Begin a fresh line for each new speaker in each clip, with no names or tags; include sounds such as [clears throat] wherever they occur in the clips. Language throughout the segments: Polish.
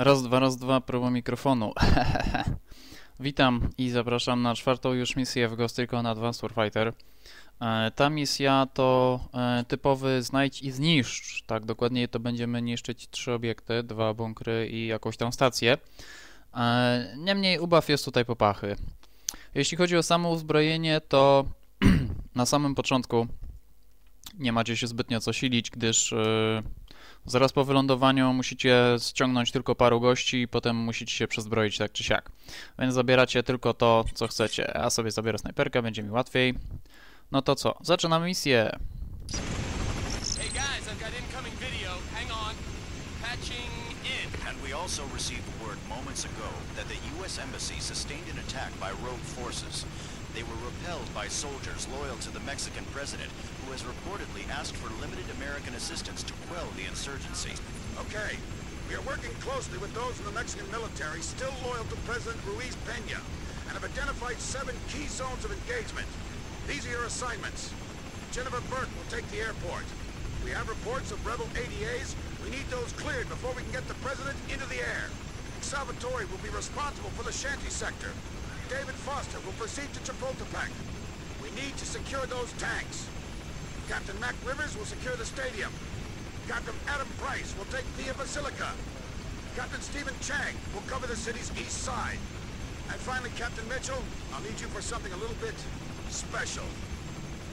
Raz, dwa, raz, dwa, próba mikrofonu. [laughs] Witam i zapraszam na czwartą już misję w Ghost Recon Advanced Warfighter. E, Ta misja to e, typowy znajdź i zniszcz. Tak, dokładnie to będziemy niszczyć trzy obiekty, dwa bunkry i jakąś tam stację. E, Niemniej ubaw jest tutaj popachy. Jeśli chodzi o samo uzbrojenie, to [clears throat] na samym początku nie macie się zbytnio co silić, gdyż zaraz po wylądowaniu musicie ściągnąć tylko paru gości i potem musicie się przezbroić tak czy siak. Więc zabieracie tylko to, co chcecie. Ja sobie zabiorę snajperkę, będzie mi łatwiej. No to co? Zaczynamy misję.
Hey guys, I've got incoming video. Hang on. Patching in.
And we also received word moments ago that the U.S. Embassy sustained an attack by rogue forces. They were repelled by soldiers loyal to the Mexican president, who has reportedly asked for limited American assistance to quell the insurgency.
Okay. We are working closely with those in the Mexican military still loyal to President Ruiz Peña and have identified seven key zones of engagement. These are your assignments. Jennifer Burke will take the airport. We have reports of rebel ADAs. We need those cleared before we can get the president into the air. Salvatore will be responsible for the Shanty sector. David Foster will proceed to Chapultepec. We need to secure those tanks. Captain Mac Rivers will secure the stadium. Captain Adam Price will take Via Basilica. Captain Stephen Chang will cover the city's east side. And finally, Captain Mitchell, I'll need you for something a little bit special.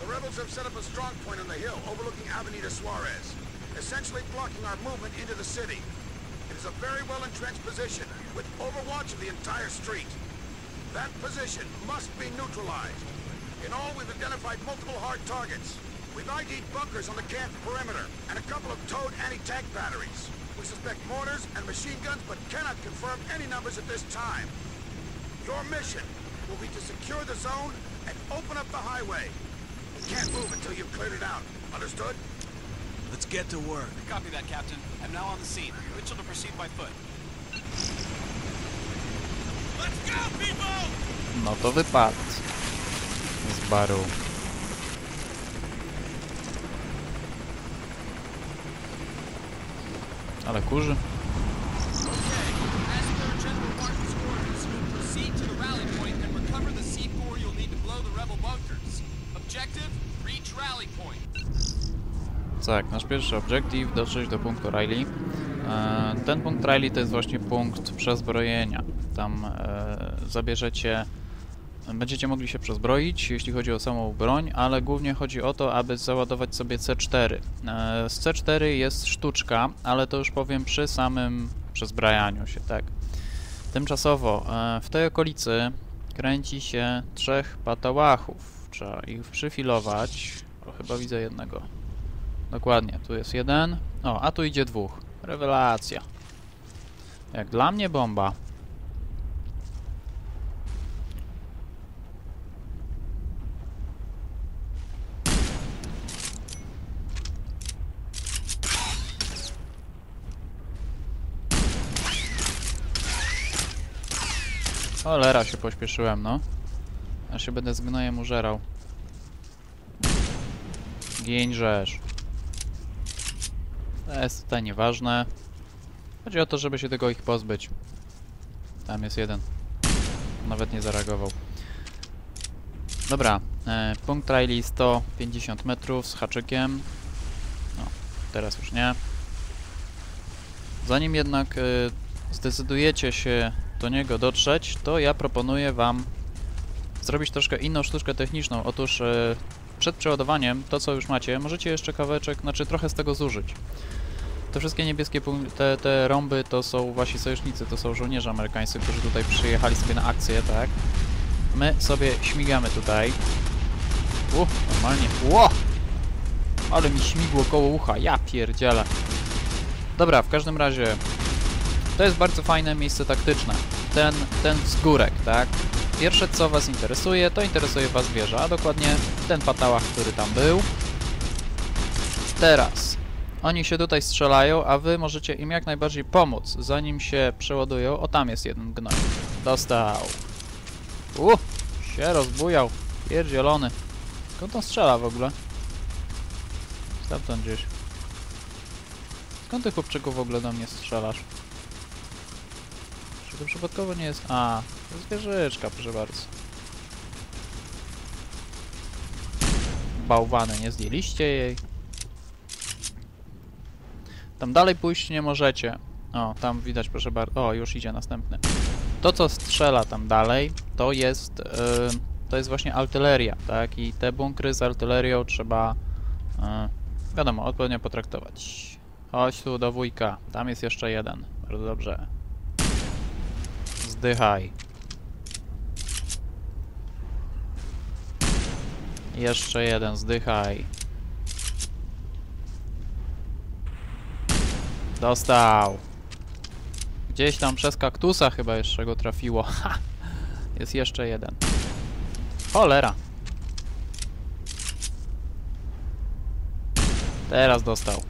The rebels have set up a strong point on the hill overlooking Avenida Suarez, essentially blocking our movement into the city. It is a very well-entrenched position with overwatch of the entire street. That position must be neutralized. In all, we've identified multiple hard targets. We've ID'd bunkers on the camp perimeter and a couple of towed anti-tank batteries. We suspect mortars and machine guns, but cannot confirm any numbers at this time. Your mission will be to secure the zone and open up the highway. We can't move until you've cleared it out. Understood?
Let's get to work.
Copy that, Captain. I'm now on the scene. Mitchell to proceed by foot.
No to wypad. Z baru. Ale kurzy.
Okay. As per General Martin's orders, proceed to the rally point and recover the C4 you'll need to blow the rebel bunkers. Objective, reach rally point.
Tak, nasz pierwszy obiektyw dotrzeć do punktu Riley. E, Ten punkt Riley to jest właśnie punkt przezbrojenia. Tam e, zabierzecie, będziecie mogli się przezbroić, jeśli chodzi o samą broń, ale głównie chodzi o to, aby załadować sobie C4. E, Z C4 jest sztuczka, ale to już powiem przy samym przezbrajaniu się, tak. Tymczasowo w tej okolicy kręci się trzech patałachów. Trzeba ich przyfilować. O, chyba widzę jednego. Dokładnie, tu jest jeden. O, a tu idzie dwóch. Rewelacja. Jak dla mnie bomba. Cholera się pośpieszyłem, no. Ja się będę z gnojem użerał. Gień rzesz. To jest tutaj nieważne. Chodzi o to, żeby się tego ich pozbyć. Tam jest jeden. Nawet nie zareagował. Dobra, e, punkt Riley 150 metrów z haczykiem. No, teraz już nie. Zanim jednak e, zdecydujecie się do niego dotrzeć, to ja proponuję wam zrobić troszkę inną sztuczkę techniczną. Otóż e, przed przeładowaniem, to co już macie, możecie jeszcze kawałeczek, znaczy trochę z tego zużyć. Te wszystkie niebieskie te, te rąby to są wasi sojusznicy, to są żołnierze amerykańscy, którzy tutaj przyjechali sobie na akcję, tak? My sobie śmigamy tutaj. Uch, normalnie. Ło! Ale mi śmigło koło ucha, ja pierdzielę. Dobra, w każdym razie to jest bardzo fajne miejsce taktyczne. Ten, ten wzgórek, tak? Pierwsze co was interesuje, to interesuje was wieża, a dokładnie ten patałach, który tam był. Teraz oni się tutaj strzelają, a wy możecie im jak najbardziej pomóc, zanim się przeładują. O, tam jest jeden gnoj. Dostał. Uh, się rozbujał. Pierdzielony. Skąd on strzela w ogóle? Stamtąd gdzieś. Skąd ty chłopczyku w ogóle do mnie strzelasz? to przypadkowo nie jest... A, to jest wieżyczka, proszę bardzo. Bałwany, nie zdjęliście jej. Tam dalej pójść nie możecie. O, tam widać, proszę bardzo. O, już idzie następny. To, co strzela tam dalej, to jest, yy, to jest właśnie artyleria, tak? I te bunkry z artylerią trzeba, yy, wiadomo, odpowiednio potraktować. Chodź tu do wujka. Tam jest jeszcze jeden. Bardzo dobrze. Zdychaj. Jeszcze jeden, zdychaj. Dostał. Gdzieś tam przez kaktusa chyba jeszcze go trafiło. [laughs] Ha! Jest jeszcze jeden. Cholera. Teraz dostał.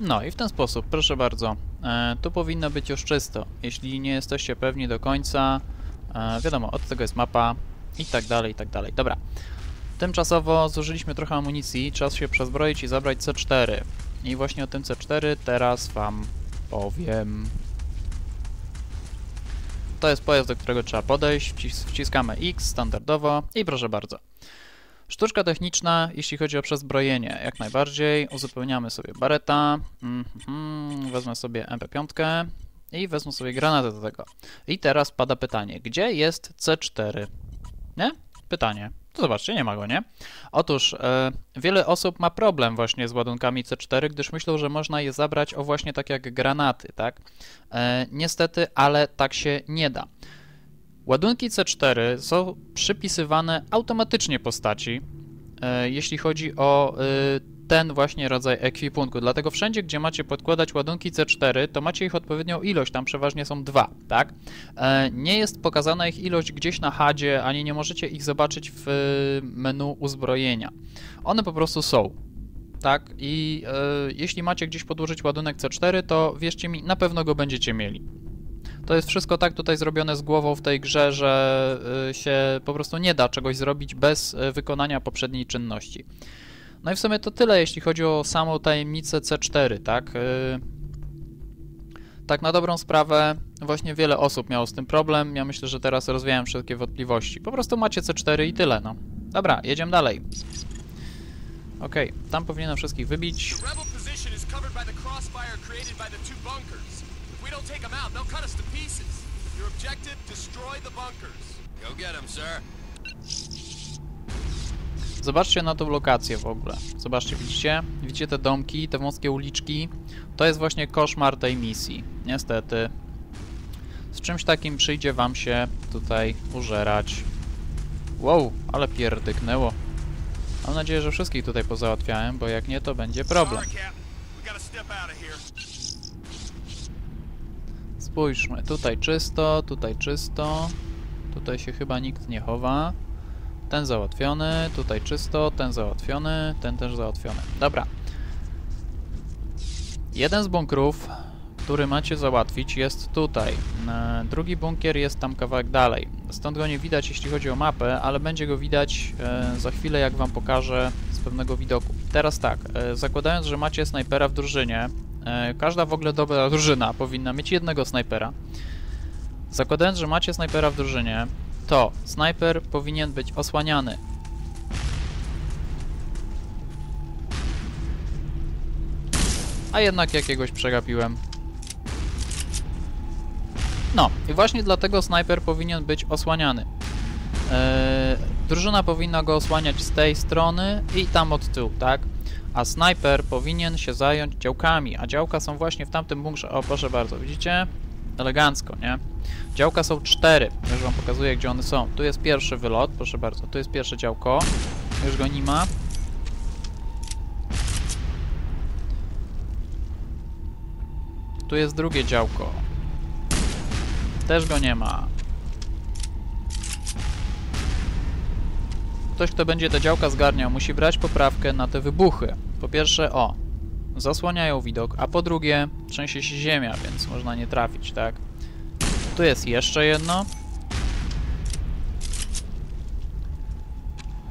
No i w ten sposób, proszę bardzo. E, tu powinno być już czysto. Jeśli nie jesteście pewni do końca, e, wiadomo, od tego jest mapa i tak dalej, i tak dalej. Dobra. Tymczasowo zużyliśmy trochę amunicji, czas się przezbroić i zabrać C4. I właśnie o tym C4 teraz wam powiem. To jest pojazd, do którego trzeba podejść, wcis wciskamy X standardowo i proszę bardzo. Sztuczka techniczna, jeśli chodzi o przezbrojenie, jak najbardziej. Uzupełniamy sobie bareta, mm wezmę sobie MP5 i wezmę sobie granatę do tego. I teraz pada pytanie, gdzie jest C4? Nie? Pytanie. To zobaczcie, nie ma go, nie? Otóż e, wiele osób ma problem właśnie z ładunkami C4, gdyż myślą, że można je zabrać o właśnie tak jak granaty, tak? E, niestety, ale tak się nie da. Ładunki C4 są przypisywane automatycznie postaci, e, jeśli chodzi o ten właśnie rodzaj ekwipunku. Dlatego wszędzie, gdzie macie podkładać ładunki C4, to macie ich odpowiednią ilość, tam przeważnie są dwa, tak? E, nie jest pokazana ich ilość gdzieś na hadzie, ani nie możecie ich zobaczyć w menu uzbrojenia. One po prostu są. Tak, i e, jeśli macie gdzieś podłożyć ładunek C4, to wierzcie mi, na pewno go będziecie mieli. To jest wszystko tak tutaj zrobione z głową w tej grze, że się po prostu nie da czegoś zrobić bez wykonania poprzedniej czynności. No i w sumie to tyle, jeśli chodzi o samą tajemnicę C4, tak? Y, tak na dobrą sprawę, właśnie wiele osób miało z tym problem. Ja myślę, że teraz rozwiałem wszystkie wątpliwości. Po prostu macie C4 i tyle, no. Dobra, jedziemy dalej. Okej, okay, tam powinienem wszystkich wybić.
Your objective, destroy the bunkers. Go get them, sir.
Zobaczcie na tą lokację w ogóle. Zobaczcie, widzicie? Widzicie te domki, te wąskie uliczki? To jest właśnie koszmar tej misji. Niestety. Z czymś takim przyjdzie wam się tutaj użerać. Wow, ale pierdyknęło. Mam nadzieję, że wszystkich tutaj pozałatwiałem, bo jak nie, to będzie problem. Spójrzmy, tutaj czysto, tutaj czysto. Tutaj się chyba nikt nie chowa. Ten załatwiony, tutaj czysto, ten załatwiony, ten też załatwiony. Dobra. Jeden z bunkrów, który macie załatwić jest tutaj. E, Drugi bunkier jest tam kawałek dalej. Stąd go nie widać jeśli chodzi o mapę, ale będzie go widać e, za chwilę jak wam pokażę z pewnego widoku. Teraz tak, e, zakładając, że macie snajpera w drużynie, każda w ogóle dobra drużyna powinna mieć jednego snajpera. Zakładając, że macie snajpera w drużynie, to snajper powinien być osłaniany. A jednak jakiegoś przegapiłem. No, i właśnie dlatego snajper powinien być osłaniany. Eee, drużyna powinna go osłaniać z tej strony i tam od tyłu, tak? A snajper powinien się zająć działkami, a działka są właśnie w tamtym bunkrze. O, proszę bardzo, widzicie? Elegancko, nie? Działka są cztery. Już wam pokazuję, gdzie one są. Tu jest pierwszy wylot, proszę bardzo. Tu jest pierwsze działko. Już go nie ma. Tu jest drugie działko. Też go nie ma. Ktoś, kto będzie te działka zgarniał, musi brać poprawkę na te wybuchy. Po pierwsze, o, zasłaniają widok, a po drugie, trzęsie się ziemia, więc można nie trafić, tak? Tu jest jeszcze jedno.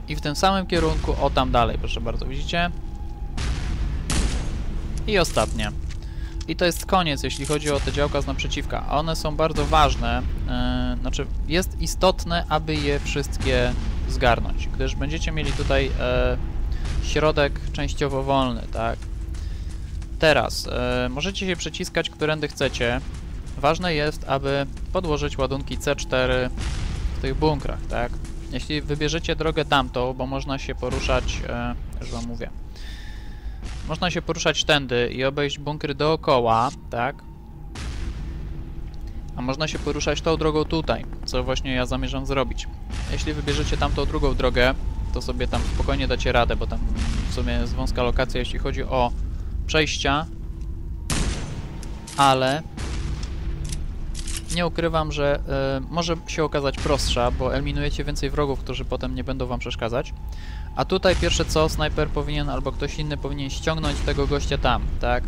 I w tym samym kierunku, o tam dalej, proszę bardzo, widzicie? I ostatnie. I to jest koniec, jeśli chodzi o te działka z naprzeciwka. One są bardzo ważne, yy, znaczy jest istotne, aby je wszystkie zgarnąć, gdyż będziecie mieli tutaj e, środek częściowo wolny, tak? Teraz, e, możecie się przeciskać, którędy chcecie. Ważne jest, aby podłożyć ładunki C4 w tych bunkrach, tak? Jeśli wybierzecie drogę tamtą, bo można się poruszać, e, już wam mówię, można się poruszać tędy i obejść bunkry dookoła, tak? A można się poruszać tą drogą tutaj, co właśnie ja zamierzam zrobić. Jeśli wybierzecie tamtą drugą drogę, to sobie tam spokojnie dacie radę, bo tam w sumie jest wąska lokacja, jeśli chodzi o przejścia, ale nie ukrywam, że y, może się okazać prostsza, bo eliminujecie więcej wrogów, którzy potem nie będą wam przeszkadzać. A tutaj pierwsze co, snajper powinien albo ktoś inny powinien ściągnąć tego gościa tam, tak?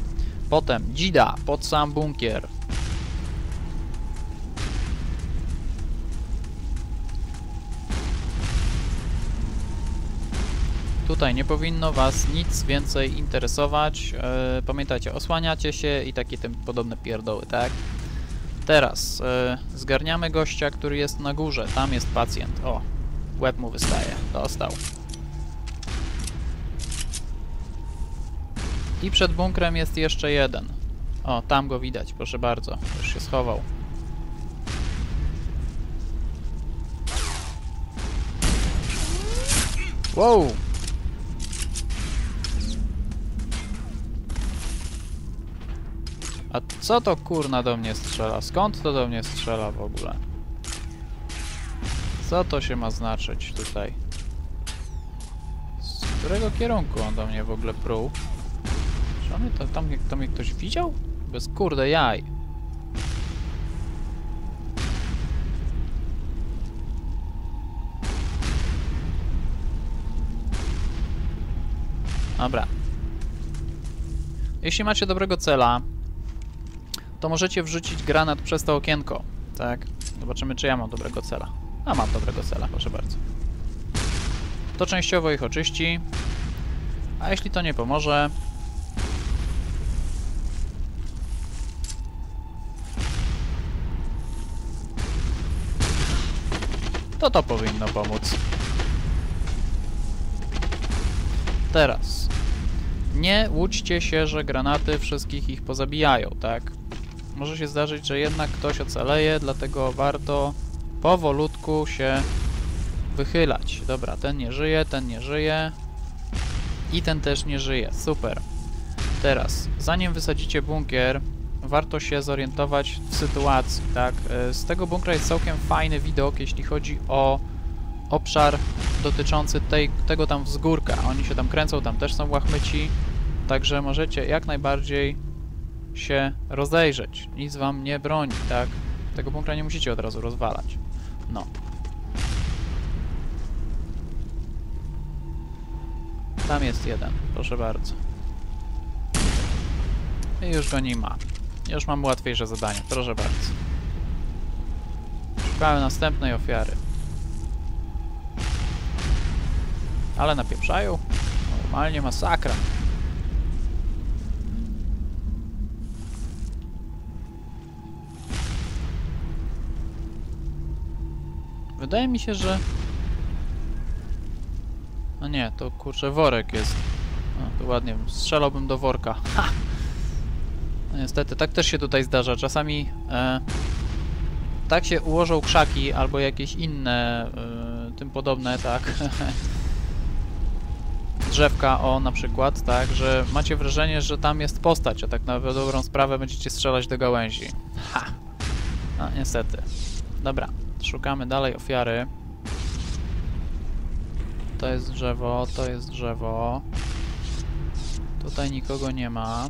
Potem dzida pod sam bunkier. Tutaj nie powinno Was nic więcej interesować. E, pamiętajcie, osłaniacie się i takie tym podobne pierdoły, tak? Teraz e, zgarniamy gościa, który jest na górze. Tam jest pacjent. O, łeb mu wystaje. Dostał. I przed bunkrem jest jeszcze jeden. O, tam go widać, proszę bardzo. Już się schował. Wow! A co to kurna do mnie strzela? Skąd to do mnie strzela w ogóle? Co to się ma znaczyć tutaj? Z którego kierunku on do mnie w ogóle pruł? Czy on mnie to, tam, to mnie ktoś widział? Bez kurde jaj. Dobra. Jeśli macie dobrego cela, to możecie wrzucić granat przez to okienko. Tak? Zobaczymy, czy ja mam dobrego cela. A, mam dobrego cela, proszę bardzo. To częściowo ich oczyści. A jeśli to nie pomoże... To to powinno pomóc. Teraz. Nie łudźcie się, że granaty wszystkich ich pozabijają, tak? Może się zdarzyć, że jednak ktoś ocaleje, dlatego warto powolutku się wychylać. Dobra, ten nie żyje, ten nie żyje i ten też nie żyje. Super. Teraz, zanim wysadzicie bunkier, warto się zorientować w sytuacji, tak? E, z tego bunkra jest całkiem fajny widok, jeśli chodzi o obszar dotyczący tej, tego tam wzgórka. Oni się tam kręcą, tam też są łachmyci, także możecie jak najbardziej się rozejrzeć. Nic wam nie broni, tak? Tego bunkra nie musicie od razu rozwalać. No. Tam jest jeden, proszę bardzo. I już go nie ma. Już mam łatwiejsze zadanie, proszę bardzo. Szukamy następnej ofiary. Ale napieprzają? Normalnie masakra. Wydaje mi się, że... No nie, to kurczę worek jest. No, to ładnie, strzelałbym do worka. Ha! No niestety, tak też się tutaj zdarza. Czasami e, tak się ułożą krzaki albo jakieś inne e, tym podobne, tak. [laughs] Drzewka, o na przykład, tak, że macie wrażenie, że tam jest postać, a tak na dobrą sprawę będziecie strzelać do gałęzi. Ha! No niestety. Dobra. Szukamy dalej ofiary. To jest drzewo, to jest drzewo. Tutaj nikogo nie ma.